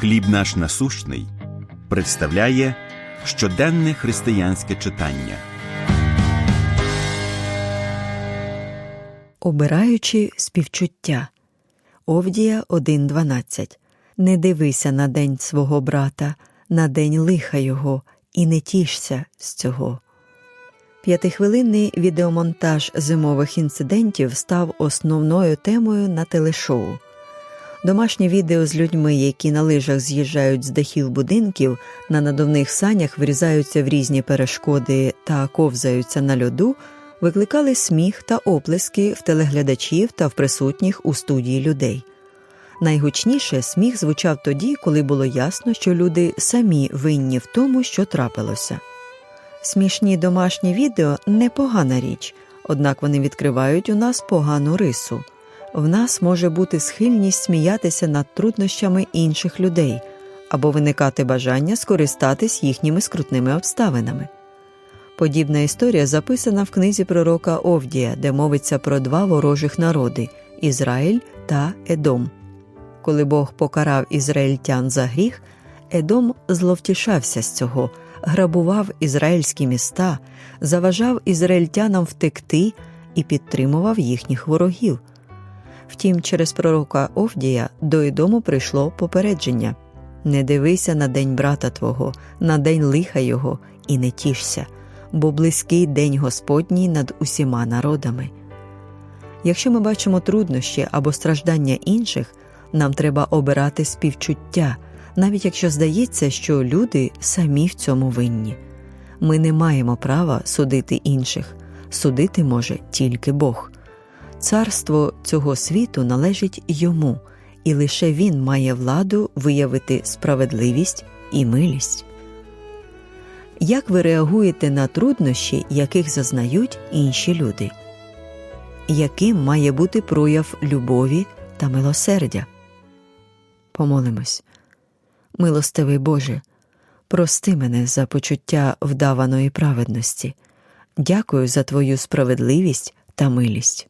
Хліб наш насущний представляє щоденне християнське читання. Обираючи співчуття. Овдія 1.12. Не дивися на день свого брата, на день лиха його, і не тішся з цього. П'ятихвилинний відеомонтаж зимових інцидентів став основною темою на телешоу. Домашнє відео з людьми, які на лижах з'їжджають з дахів будинків, на надувних санях врізаються в різні перешкоди та ковзаються на льоду, викликали сміх та оплески в телеглядачів та в присутніх у студії людей. Найгучніше сміх звучав тоді, коли було ясно, що люди самі винні в тому, що трапилося. Смішні домашні відео непогана річ, однак вони відкривають у нас погану рису. В нас може бути схильність сміятися над труднощами інших людей або виникати бажання скористатись їхніми скрутними обставинами. Подібна історія записана в книзі пророка Овдія, де мовиться про два ворожих народи Ізраїль та Едом. Коли Бог покарав ізраїльтян за гріх, Едом зловтішався з цього, грабував ізраїльські міста, заважав ізраїльтянам втекти і підтримував їхніх ворогів. Втім, через пророка Овдія до Едому прийшло попередження не дивися на день брата твого, на день лиха його, і не тішся, бо близький день Господній над усіма народами. Якщо ми бачимо труднощі або страждання інших, нам треба обирати співчуття, навіть якщо здається, що люди самі в цьому винні. Ми не маємо права судити інших, судити може тільки Бог. Царство цього світу належить йому, і лише він має владу виявити справедливість і милість. Як ви реагуєте на труднощі, яких зазнають інші люди? Яким має бути прояв любові та милосердя? Помолимось. Милостивий Боже, прости мене за почуття вдаваної праведності. Дякую за Твою справедливість та милість.